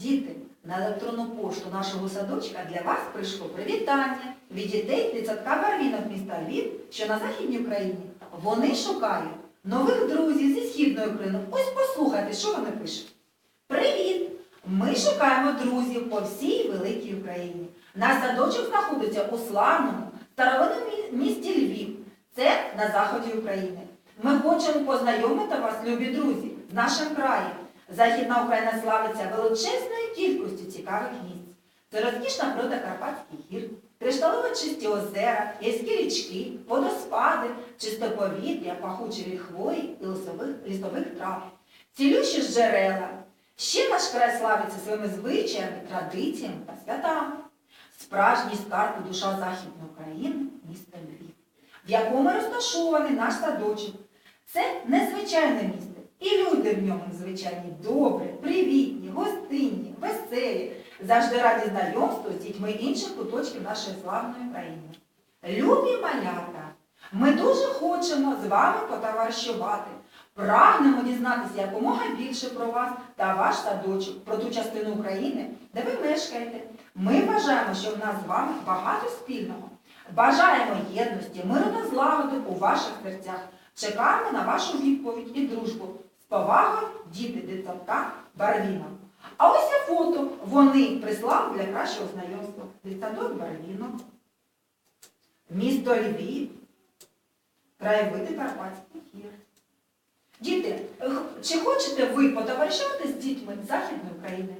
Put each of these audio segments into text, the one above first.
Діти, на електронну пошту нашого садочка для вас прийшло привітання від дітей дитсадка Барвінок міста Львів, що на Західній Україні. Вони шукають нових друзів зі Східної України. Ось послухайте, що вони пишуть. Привіт! Ми шукаємо друзів по всій великій Україні. Наш садочок знаходиться у славному старовинному місті Львів. Це на заході України. Ми хочемо познайомити вас, любі друзі, з нашим краєм. Західна Україна славиться величезною кількістю цікавих місць. Це розкішна природа Карпатських гір, кришталево чисті озера, гірські річки, водоспади, чисте повітря, пахуче від хвої і лісових, лісових трав, цілющі джерела. Ще наш край славиться своїми звичаями, традиціями та святами. Справжній скарб душа Західної України місто Львів, в якому розташований наш садочок. Це незвичайне місто. В ньому звичайні добрі, привітні, гостинні, веселі, завжди раді знайомству з дітьми інших куточків нашої славної країни. Любі малята, ми дуже хочемо з вами потоваришувати. Прагнемо дізнатися якомога більше про вас та ваш садочок, про ту частину України, де ви мешкаєте. Ми вважаємо, що в нас з вами багато спільного. Бажаємо єдності, миру та злагоди у ваших серцях. Чекаємо на вашу відповідь і дружбу. З повагою, діти дитсадка Барвінок. А ось і фото вони прислали для кращого знайомства. Дитсадок Барвінок, місто Львів, краєвиди Карпатських гір. Діти, чи хочете ви потоваришувати з дітьми Західної України?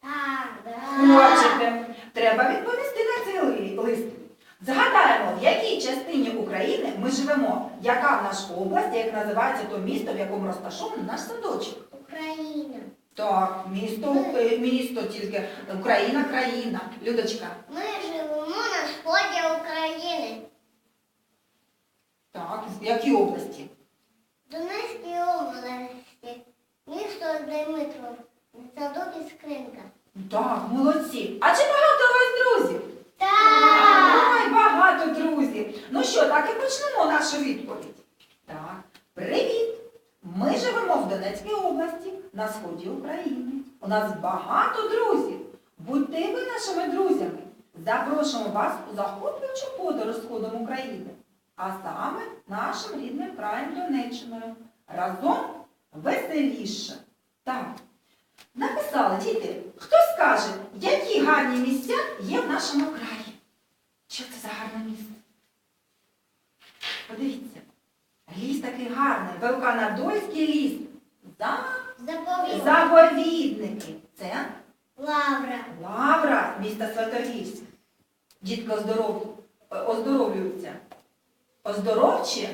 Так, Хочете. Треба відповісти на цей лист. Згадаємо, в якій частині України ми живемо, яка в наша область, як називається то місто, в якому розташований наш садочок. Україна. Так, місто, е, місто тільки Україна, країна. Людочка. Ми живемо на сході України. Так, в якій області? Донецькій області. Місто Дмитров. Садок і скринка. Так, молодці. А чи багато у вас друзів? Так. Ой, багато друзів. Ну що, так і почнемо нашу відповідь. Так, привіт! Ми живемо в Донецькій області, на сході України. У нас багато друзів. Будьте ви нашими друзями. Запрошуємо вас у захоплюючу подорож сходом України, а саме нашим рідним краєм Донеччиною. Разом веселіше. Так. Написали діти, хто скаже, які гарні місця є в нашому краї? Що це за гарне місце? Подивіться, гарний, Великонадольський ліс. За... Заповідь. Заповідники. Це Лавра. Лавра міста Святогірськ. Дітки оздоров... оздоровлюються. Оздоровчі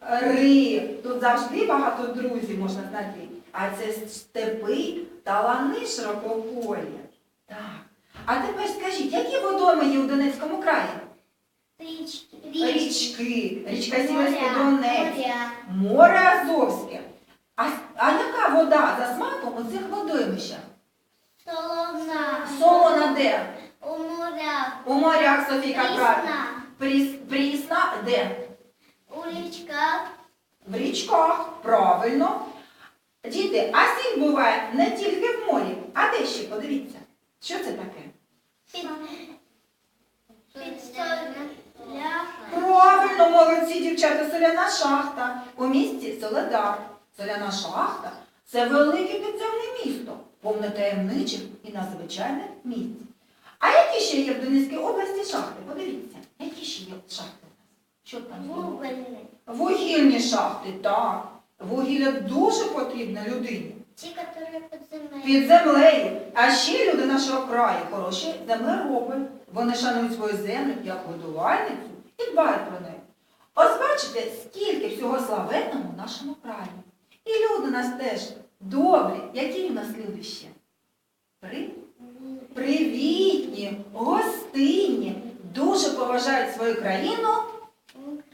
табори. Тут завжди багато друзів можна знайти. А це степи та лани широкополі. Так. А тепер скажіть, які водойми є у Донецькому краї? Річки. Річки, річка Сіверський. Донець, море Азовське. А, а яка вода за смаком у цих водоймищах? Солона. Солона де? У морях. У морях Софійка правильно. Прісна. Пріс- Прісна де? У річках. В річках, правильно. Діти, а сіль буває не тільки в морі, а де ще, подивіться. Що це таке? Під, підсольна. Правильно, молодці дівчата, соляна шахта. У місті Соледар. Соляна шахта це велике підземне місто, повне таємничих і надзвичайних місць. А які ще є в Донецькій області шахти? Подивіться, які ще є шахти? Що там? є? Вугільні шахти, так. Вугілля дуже потрібне людині. Ті, які під землею. Під землею. А ще люди нашого краю хороші землероби. Вони шанують свою землю як годувальницю і дбають про неї. Ось бачите, скільки всього славетного в нашому краї. І люди у нас теж добрі. Які в нас люди ще? При... Привітні, гостинні, дуже поважають свою країну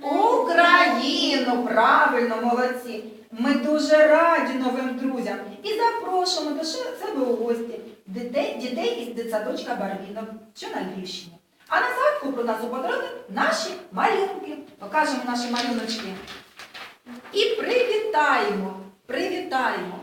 Україну, правильно, молодці. Ми дуже раді новим друзям і запрошуємо до себе у гості дітей, дітей із дитсадочка Барвінок, що на Львівщині. А на згадку про нас у наші малюнки. Покажемо наші малюночки. І привітаємо, привітаємо